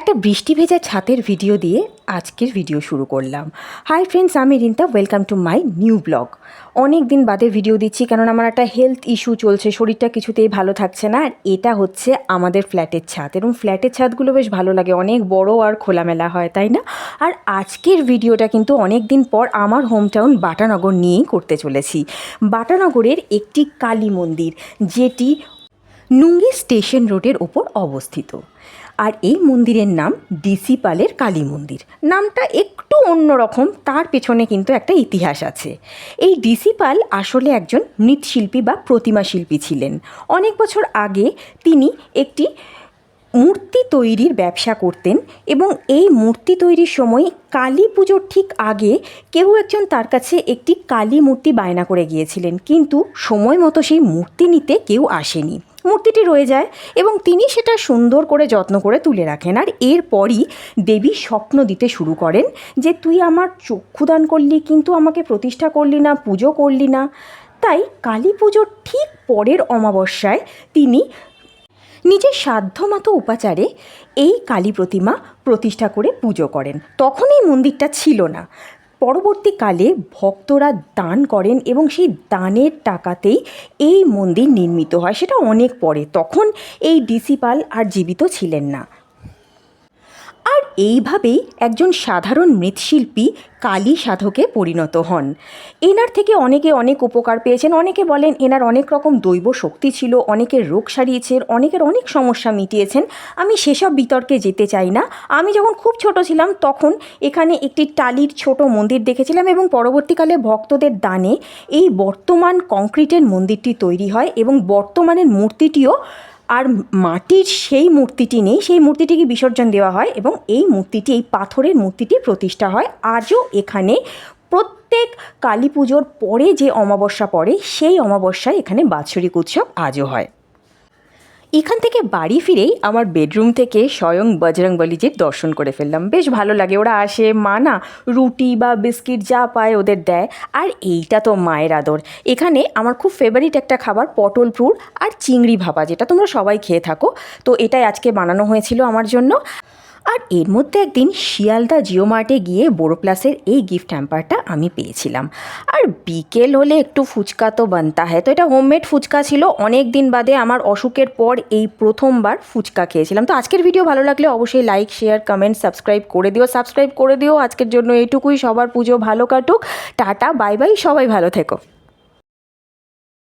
একটা বৃষ্টি ভেজা ছাতের ভিডিও দিয়ে আজকের ভিডিও শুরু করলাম। হাই ফ্রেন্ডস আমি Rinta welcome to my new blog অনেক দিন বাদে ভিডিও দিচ্ছি কারণ আমার একটা হেলথ ইস্যু চলছে, শরীরটা কিছুতেই ভালো থাকছে না, আর এটা হচ্ছে আমাদের ফ্ল্যাটের ছাদ। এবং ফ্ল্যাটের ছাদগুলো বেশ ভালো লাগে, অনেক বড় আর খোলামেলা হয়, তাই না? আর আজকের ভিডিওটা কিন্তু অনেক দিন পর আমার হোমটাউন বাটানগর নিয়েই করতে চলেছি। বাটানগরের একটি কালী মন্দির, যেটি নুঙ্গি স্টেশন রোডের ওপর অবস্থিত। আর এই মন্দিরের নাম ডিসি পালের কালী মন্দির। নামটা একটু অন্যরকম, তার পেছনে কিন্তু একটা ইতিহাস আছে। এই ডিসি পাল আসলে একজন মৃৎশিল্পী বা প্রতিমা শিল্পী ছিলেন। অনেক বছর আগে তিনি একটি মূর্তি তৈরির ব্যবসা করতেন এবং এই মূর্তি তৈরির সময় কালী পুজোর ঠিক আগে কেউ একজন তার কাছে একটি কালী মূর্তি বায়না করে গিয়েছিলেন। কিন্তু সময় মতো সেই মূর্তি নিতে কেউ আসেনি। মূর্তিটি রয়ে যায় এবং তিনি সেটা সুন্দর করে যত্ন করে তুলে রাখেন। আর এরপরই দেবী স্বপ্ন দিতে শুরু করেন যে, তুই আমার চক্ষুদান করলি, কিন্তু আমাকে প্রতিষ্ঠা করলি না, পুজো করলি না। তাই কালী পুজোর ঠিক পরের অমাবস্যায় তিনি নিজের সাধ্যমতো উপাচারে এই কালী প্রতিমা প্রতিষ্ঠা করে পুজো করেন। তখন এই মন্দিরটা ছিল না। পরবর্তীকালে ভক্তরা দান করেন এবং সেই দানের টাকাতেই এই মন্দির নির্মিত হয়, সেটা অনেক পরে। তখন এই ডিসিপাল আর জীবিত ছিলেন না। আর এইভাবেই একজন সাধারণ মৃৎশিল্পী কালী সাধকে পরিণত হন। এনার থেকে অনেকে অনেক উপকার পেয়েছেন, অনেকে বলেন এনার অনেক রকম দৈব শক্তি ছিল, অনেকের রোগ সারিয়েছেন, অনেকের অনেক সমস্যা মিটিয়েছেন। আমি সেসব বিতর্কে যেতে চাই না। আমি যখন খুব ছোট ছিলাম তখন এখানে একটি টালির ছোট মন্দির দেখেছিলাম এবং পরবর্তীকালে ভক্তদের দানে এই বর্তমান কংক্রিটের মন্দিরটি তৈরি হয় এবং বর্তমানের মূর্তিটিও আর মাটির সেই মূর্তিটি নেই, সেই মূর্তিটিকে বিসর্জন দেওয়া হয় এবং এই মূর্তিটি, এই পাথরের মূর্তিটি প্রতিষ্ঠা হয়। আজও এখানে প্রত্যেক কালী পুজোর পরে যে অমাবস্যা পড়ে, সেই অমাবস্যায় এখানে বাৎসরিক উৎসব আজও হয়। এখান থেকে বাড়ি ফিরেই আমার বেডরুম থেকে স্বয়ং বজরংবলীজির দর্শন করে ফেললাম। বেশ ভালো লাগে, ওরা আসে, মা না রুটি বা বিস্কিট যা পায় ওদের দেয়, আর এইটা তো মায়ের আদর। এখানে আমার খুব ফেভারিট একটা খাবার পটল পুর আর চিংড়ি ভাপা, যেটা তোমরা সবাই খেয়ে থাকো। তো এটাই আজকে বানানো হয়েছিল আমার জন্য। আর এর মধ্যে একদিন শিয়ালদা জিও মার্টে গিয়ে বোরো প্লাসের এই গিফট হ্যাম্পারটা আমি পেয়েছিলাম। আর বিকেল হলে একটু ফুচকা তো বানতা হয়। তো এটা হোমমেড ফুচকা ছিল। অনেক দিন বাদে আমার অসুখের পর এই প্রথমবার ফুচকা খেয়েছিলাম। তো আজকের ভিডিও ভালো লাগলে অবশ্যই লাইক শেয়ার কমেন্ট সাবস্ক্রাইব করে দিও। সাবস্ক্রাইব করে দিও। আজকের জন্য এইটুকুই। সবার পুজো ভালো কাটুক। টাটা বাই বাই সবাই ভালো থেকো।